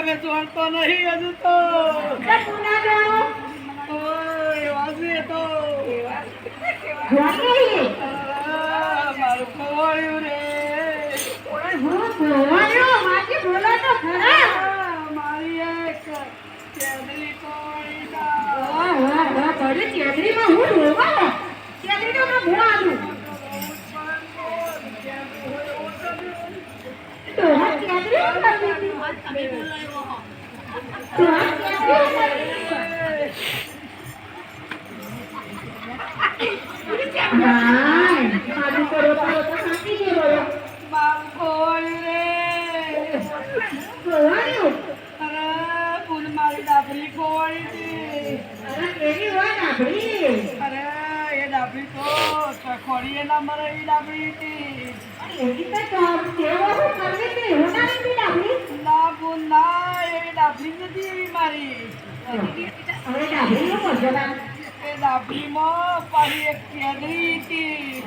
બૂન તમે જોડતો નહીં હજુ તો તો તું ના જાણો? ઓય વાસી તો જોઈએ. અરે, મારું ખોવાયું રે ઓય હું ખોવાણ્યો. માજી બોલો તો ખરા. મારી એક કેદરી કોળી વાહ, વાહ, વાહ, બળી ચેદરીમાં હું રોવા. ચેદરી તો મેં ભૂવા આલું. ડોહા ચેદરી કરતી એના મરે ચેદરી કરતી હતી. નાય, આદુ કરો કરો તો શાંતિ થી બોલો. મારું ખોવાયું રે ખોવાણ્યું. અરે ફૂલ મારી ડાબરી ખોવાઈ હતી અરે કેવી હોય નાભડી. અરે એ ડાબરી તો મારી હવે પાછી એક કેદરી હતી.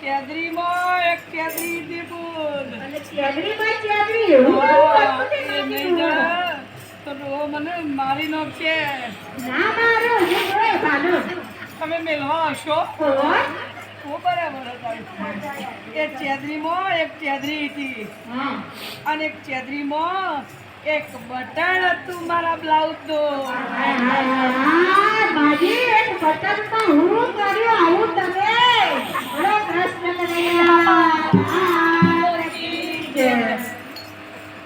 કેદરીમાં એક કેદરી હતી નાભડીમાં. જા, તો મને મારી નાખશે ના. તમે મેલવા હશો? હું બરાબર હતા ચેદરીમાં એક ચેદરી હતી અને એક ચેદરીમાં એક બટન હતું મારા બ્લાઉઝનું હાય, હાય, હાય, હાય. માજી એક હું કર્યું આવું તમે